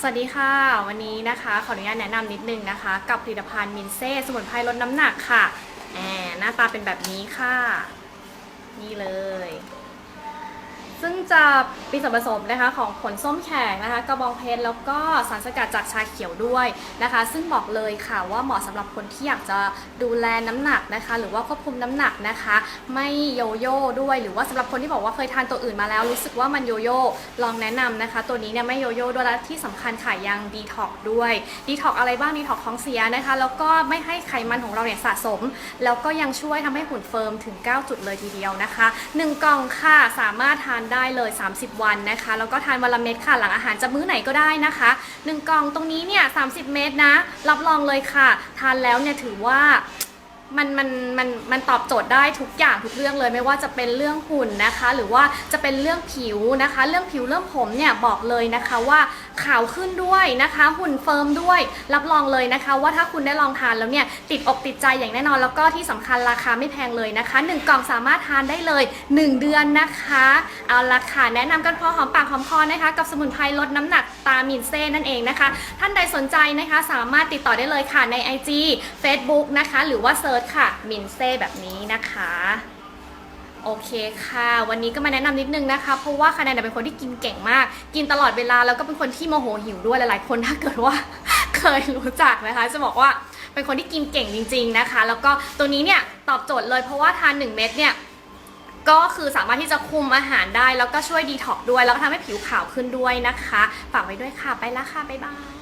สวัสดีค่ะ วันนี้นะคะขออนุญาตแนะนำนิดนึงนะคะ กับผลิตภัณฑ์มินเซ่สมุนไพรลดน้ำหนักค่ะแหมหน้าตาเป็นแบบนี้ค่ะ นี่เลย ซึ่งจะมีส่วนผสมนะคะของผลส้มแขกนะคะกระบองเพชรแล้วก็สารสกัดจากชาเขียวด้วยนะคะ ซึ่งบอกเลยค่ะว่าเหมาะสำหรับคนที่อยากจะดูแลน้ำหนักนะคะ หรือว่าควบคุมน้ำหนักนะคะ ไม่โยโย่ด้วย หรือว่าสำหรับคนที่บอกว่าเคยทานตัวอื่นมาแล้วรู้สึกว่ามันโยโย่ลองแนะนำนะคะ ตัวนี้เนี่ยไม่โยโย่ด้วยและที่สำคัญค่ะยังดีท็อกด้วยดีท็อกอะไรบ้างดีท็อกท้องเสียนะคะ แล้วก็ไม่ให้ไขมันของเราเนี่ยสะสม แล้วก็ยังช่วยทำให้หุ่นเฟิร์มถึง 9 จุดเลยทีเดียวนะคะ 1 กล่องค่ะสามารถทานได้เลย 30 วันนะคะ แล้วก็ทานวันละเม็ดค่ะ หลังอาหารจะมื้อไหนก็ได้นะคะ1กล่องตรงนี้เนี่ย30 เม็ดนะ รับรองเลยค่ะ ทานแล้วเนี่ยถือว่า มันมันมันมันตอบโจทย์ได้ทุกอย่างทุกเรื่องเลยไม่ว่าจะเป็นเรื่องหุ่นนะคะ หรือว่าจะเป็นเรื่องผิวนะคะ เรื่องผิวเรื่องผมเนี่ยบอกเลยนะคะว่าขาวขึ้นด้วยนะคะ หุ่นเฟิร์มด้วย รับรองเลยนะคะ ว่าถ้าคุณได้ลองทานแล้วเนี่ยติดอกติดใจอย่างแน่นอน แล้วก็ที่สำคัญราคาไม่แพงเลยนะคะหนึ่งกล่องสามารถทานได้เลย 1 เดือนนะคะเอาละค่ะแนะนำกันพอหอมปากหอมคอนะคะ กับสมุนไพรลดน้ำหนักตามินเซ่นั่นเองนะคะ ท่านใดสนใจนะคะสามารถติดต่อได้เลยค่ะใน IG Facebook นะคะ หรือว่าเซิร์ชค่ะมินเซ่แบบนี้นะคะโอเคค่ะ วันนี้ก็มาแนะนำนิดนึงนะคะ เพราะว่าคะแนนเป็นคนที่กินเก่งมาก กินตลอดเวลาแล้วก็เป็นคนที่โมโหหิวด้วยหลายๆคนถ้าเกิดว่าเคยรู้จักนะคะ จะบอกว่าเป็นคนที่กินเก่งจริง ๆนะคะ แล้วก็ตัวนี้เนี่ยตอบโจทย์เลยเพราะว่าทาน 1 เม็ดเนี่ยก็คือสามารถที่จะคุมอาหารได้แล้วก็ช่วยดีท็อกด้วย แล้วก็ทำให้ผิวขาวขึ้นด้วยนะคะ ฝากไว้ด้วยค่ะ ไปละค่ะ บ๊ายบาย